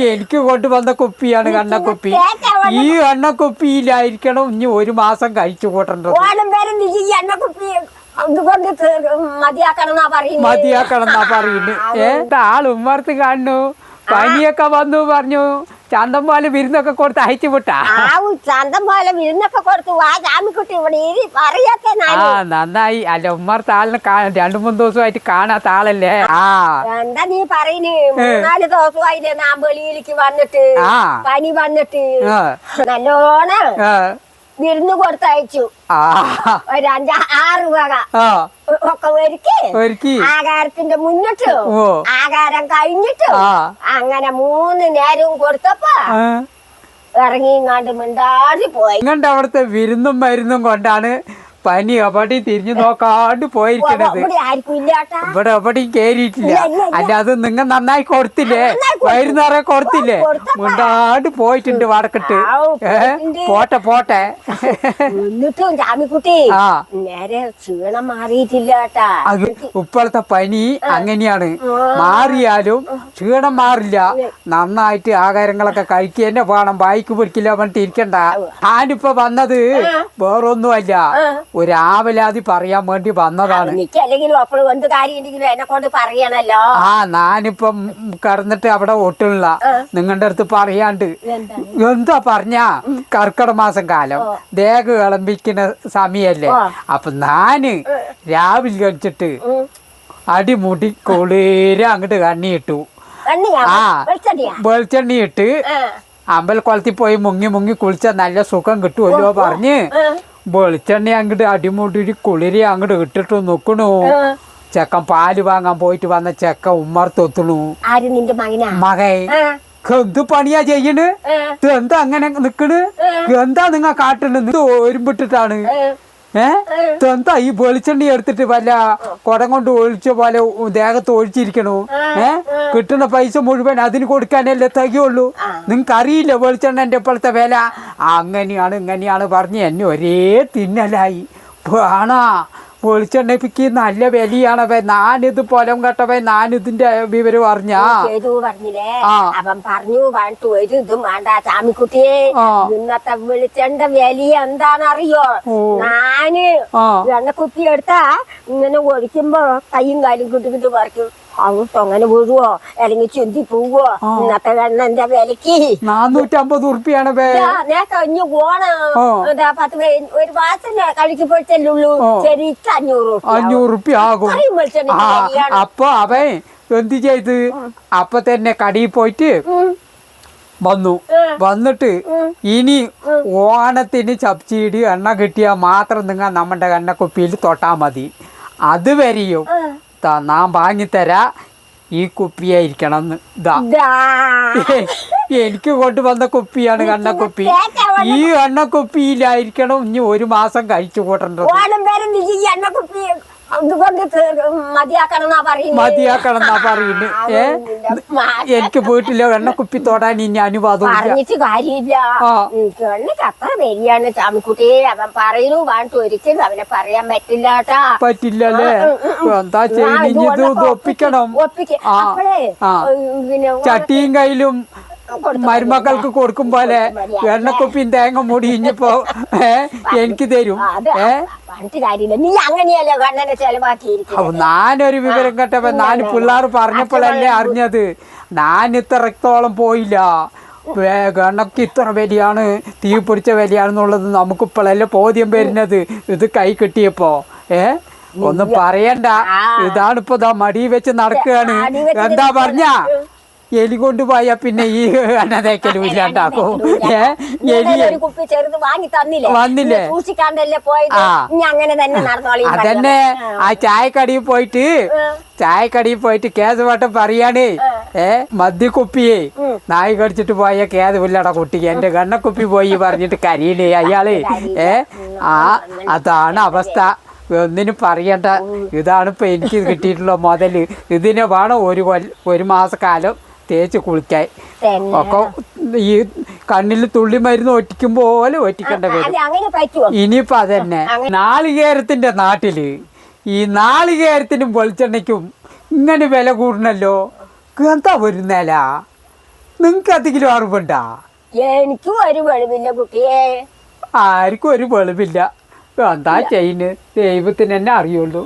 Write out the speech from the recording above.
എനിക്ക് കൊണ്ടുവന്ന കുപ്പിയാണ് കണ്ണക്കുപ്പി. ഈ എണ്ണക്കുപ്പിയിലായിരിക്കണം ഇനി ഒരു മാസം കഴിച്ചു കൂട്ടേണ്ടത്. മതിയാക്കണം എന്നാ പറയുന്നു. ഏ? ആൾ ഉമ്മർത്ത് കാണുന്നു. പനിയൊക്കെ വന്നു പറഞ്ഞു. ചന്തം പോലെ വിരുന്നൊക്കെ കൊടുത്ത് അയച്ചു വിട്ടാ? ആ ചന്തം പോലെ വിരുന്നൊക്കെ കൊടുത്തു ആ ജാമിക്കുട്ടി ഇവിടെ ഇരി പറയാത്ത ആ നന്നായി. അല്ല ഉമ്മർ താളിനെ രണ്ടു മൂന്ന് ദിവസമായിട്ട് കാണാത്ത ആളല്ലേ? ആ. എന്താ നീ പറയുന്നേ മൂന്നാൽ ദിവസമായില്ലേ നാം വെളിയിലേക്ക് വന്നിട്ട്. പനി വന്നിട്ട്. നല്ലോണം ആ. വിരുന്ന് കൊടുത്തയച്ചു. ആ. ഒരു അഞ്ച ആറ് വക. ഒക്കെ ഒരുക്കി. ഒരുക്കി. ആകാരത്തിന്റെ മുന്നിട്ട്. ആകാരം കഴിഞ്ഞിട്ട്. അങ്ങനെ മൂന്ന് നേരവും കൊടുത്തപ്പോ. ഇറങ്ങി ഇങ്ങാണ്ട് മിണ്ടാടി പോയി. അവിടുത്തെ വിരുന്നും മരുന്നും കൊണ്ടാണ് പനി എവിടെ തിരിഞ്ഞു നോക്കാണ്ട് പോയിരിക്കണത്. ഇവിടെ എവിടെയും കേറിയിട്ടില്ല. അല്ല അത് നിങ്ങൾ നന്നായി കൊടുത്തില്ലേ. വൈകുന്നേരം കൊടുത്തില്ലേ? മുണ്ടാണ്ട് പോയിട്ടുണ്ട് വടക്കിട്ട്. ഏ? പോട്ടെ പോട്ടെ. എന്നിട്ടും. നേരെ ക്ഷീണം മാറിയിട്ടില്ല അത് ഇപ്പോഴത്തെ പനി അങ്ങനെയാണ്. മാറിയാലും ക്ഷീണം മാറില്ല. നന്നായിട്ട് ആഹാരങ്ങളൊക്കെ കഴിക്കുക തന്നെ വേണം. വായിക്ക് പിടിക്കില്ല പറഞ്ഞിട്ട് ഇരിക്കണ്ട. ഞാനിപ്പോ വന്നത് വേറൊന്നുമല്ല. ഒരു ആവലാതി പറയാൻ വേണ്ടി വന്നതാണ്. എനിക്ക് അല്ലെങ്കിലും അപ്പോഴും എന്ത് കാര്യം എന്നെ കൊണ്ട് പറയണല്ലോ. ആ ഞാനിപ്പം കടന്നിട്ട് അവിടെ ഒട്ടുള്ള നിങ്ങളുടെ അടുത്ത് പറയാണ്ട് എന്താ? പറഞ്ഞ? കർക്കിടക മാസം കാലം. ദേഹ വിളമ്പിക്കുന്ന സമയല്ലേ? അപ്പൊ ഞാൻ രാവിലെ കഴിച്ചിട്ട് അടിമുടി കൊളീര അങ്ങോട്ട് കണ്ണിയിട്ടു. കണ്ണിയാ? ആ. വെളിച്ചെണ്ണ ഇട്ട് അമ്പലക്കുളത്തിൽ പോയി മുങ്ങി മുങ്ങി കുളിച്ച നല്ല സുഖം കിട്ടുമല്ലോ പറഞ്ഞ് വെളിച്ചെണ്ണ അങ്ങോട്ട് അടിമുടി കുളിരി അങ്ങോട്ട് ഇട്ടിട്ട് നിക്കണു. ചെക്കൻ പാൽ വാങ്ങാൻ പോയിട്ട് വന്ന ചെക്കൻ ഉമ്മർത്തൊത്തണു മകൻ. എന്ത് പണിയാ ചെയ്യണ്. എന്താ അങ്ങനെ നിക്കണ്? എന്താ നിങ്ങ കാട്ടണ്? ഇത് ഒരുമ്പിട്ടിട്ടാണ്. ഏ? എന്താ ഈ വെളിച്ചെണ്ണി എടുത്തിട്ട് വല്ല കുടം കൊണ്ട് ഒഴിച്ച പോലെ ദേഹത്ത് ഒഴിച്ചിരിക്കണു? ഏ? കിട്ടുന്ന പൈസ മുഴുവൻ അതിന് കൊടുക്കാനല്ലേ തികയുള്ളൂ നിങ്ങക്ക് അറിയില്ല വെളിച്ചെണ്ണന്റെ ഇപ്പോഴത്തെ വില? അങ്ങനെയാണ് ഇങ്ങനെയാണ് പറഞ്ഞ് എന്നെ ഒരേ തിന്നലായി. ആണാ വെളിച്ചെണ്ണയ്ക്ക് നല്ല വിലയാണവേ ഞാനിത് പൊലം കെട്ടവേ ഞാനിതിന്റെ വിവരം അറിഞ്ഞാ. ചെയ്തു പറഞ്ഞില്ലേ. അവൻ പറഞ്ഞു വേണ്ടു ഒരു ഇതും വേണ്ട ചാമിക്കുട്ടിയെ. ഇന്നത്തെ വെളിച്ചെണ്ണ വില എന്താണെന്നറിയോ. ഞാൻ എണ്ണക്കുപ്പി എടുത്താ ഇങ്ങനെ ഒഴിക്കുമ്പോ കയ്യും കാലും കിട്ടുകിട്ട് പറിക്കും. അങ്ങോട്ട് അങ്ങനെ വീഴുവോ അല്ലെങ്കിൽ ചുന്തി പോവോ ഇന്നത്തെ വെണ്ണന്റെ വിലക്ക്? നാനൂറ്റമ്പത് ഉറുപ്പിയാണ് കഴിഞ്ഞു പോണം. പത്ത് ഒരു മാസം ആ. ശരിക്ക് അഞ്ഞൂറ്. അഞ്ഞൂറ് ഉറുപ്പി ആകും. അപ്പൊ അവൻ എന്ത് ചെയ്ത്? അപ്പൊ തന്നെ കടയിൽ പോയിട്ട് വന്നു. വന്നിട്ട് ഇനി ഓണത്തിന് സബ്സിഡി എണ്ണ കിട്ടിയാൽ മാത്രം നിങ്ങൾ നമ്മുടെ എണ്ണക്കുപ്പിയിൽ തൊട്ടാ മതി. അതുവരെയും ഞാൻ വാങ്ങിത്തരാ. ഈ കുപ്പിയായിരിക്കണം എന്ന് ഇതാ. എനിക്ക് കൊണ്ടുവന്ന കുപ്പിയാണ് കണ്ണക്കുപ്പി ഈ എണ്ണക്കുപ്പിയിലായിരിക്കണം ഇനി ഒരു മാസം കഴിച്ചു കൂട്ടേണ്ടത്. മതിയാക്കണം എന്നാ പറയുന്നത് ഏ? എനിക്ക് വീട്ടിലെ എണ്ണക്കുപ്പി തൊടാൻ ഇനി അനുവാദം പറഞ്ഞിട്ട് കാര്യമില്ല. എനിക്ക് അത്ര വരികയാണ് ചാമിക്കുട്ടി അവൻ പറയുന്നു വേണ്ട ഒരിക്കലും അവനെ പറയാൻ പറ്റില്ല പറ്റില്ലല്ലേ? എന്താ ചെയ്യുന്നത് ഒപ്പിക്കണം. പിന്നെ ചട്ടിയും കയ്യിലും മരുമക്കൾക്ക് കൊടുക്കും പോലെ എണ്ണക്കുപ്പിയും തേങ്ങ മുടി ഇഞ്ഞിപ്പോ എനിക്ക് തരും. ഏ? അപ്പൊ ഞാനൊരു വിവരം കേട്ടപ്പോ ഞാൻ പിള്ളേർ പറഞ്ഞപ്പോഴല്ലേ അറിഞ്ഞത്? ഞാൻ ഇത്രത്തോളം പോയില്ല. ഗണ്ണക്ക് ഇത്ര വിലയാണ് തീ പിടിച്ച വിലയാണെന്നുള്ളത് നമുക്ക് ഇപ്പോഴല്ലേ ബോധ്യം വരുന്നത്? ഇത് കൈ കിട്ടിയപ്പോ ഏ? ഒന്നും പറയണ്ട. ഇതാണിപ്പോ ഇപ്പൊ ദാ മടി വെച്ച് നടക്കുകയാണ്. എന്താ പറഞ്ഞ? എലി കൊണ്ടുപോയാ പിന്നെ ഈ എണ്ണ തേക്കലും ഇല്ലാണ്ടാക്കും ഏ? എലി വന്നില്ലേ? ആ. അതന്നെ. ആ. ചായക്കടിയിൽ പോയിട്ട് ചായക്കടിയിൽ പോയിട്ട് കേസ് വട്ടം പറയാണേ ഏ? മദ്യക്കുപ്പിയെ നായി കടിച്ചിട്ട് പോയ കേസ് ഇല്ലട കുട്ടി എന്റെ ഗണ്ണക്കുപ്പി പോയി പറഞ്ഞിട്ട് കരയില്ലേ അയാൾ. ഏ? ആ അതാണ് അവസ്ഥ. ഒന്നിനും പറയണ്ട. ഇതാണ് ഇപ്പൊ എനിക്ക് കിട്ടിയിട്ടുള്ള മുതൽ. ഇതിനെ വേണം ഒരു കൊല്ല ഒരു മാസക്കാലം തേച്ച് കുളിക്കാൻ. തന്നെ. ഒക്കെ ഈ കണ്ണിൽ തുള്ളി മരുന്ന് ഒറ്റിക്കും പോലെ ഒറ്റിക്കേണ്ട വരും. ഇനിയിപ്പൊ അതന്നെ. നാളികേരത്തിന്റെ നാട്ടിൽ ഈ നാളികേരത്തിനും വെളിച്ചെണ്ണയ്ക്കും ഇങ്ങനെ വില കൂടണല്ലോ എന്താ ഒരു നില? നിങ്ങക്ക് എന്തെങ്കിലും അറിവുണ്ടാ? എനിക്കും ഒരു വെളിവില്ല കുട്ടിയെ. ആർക്കും ഒരു വെളിവില്ല. എന്താ ചെയ്യുന്നത് ദൈവത്തിന് തന്നെ അറിയുള്ളൂ.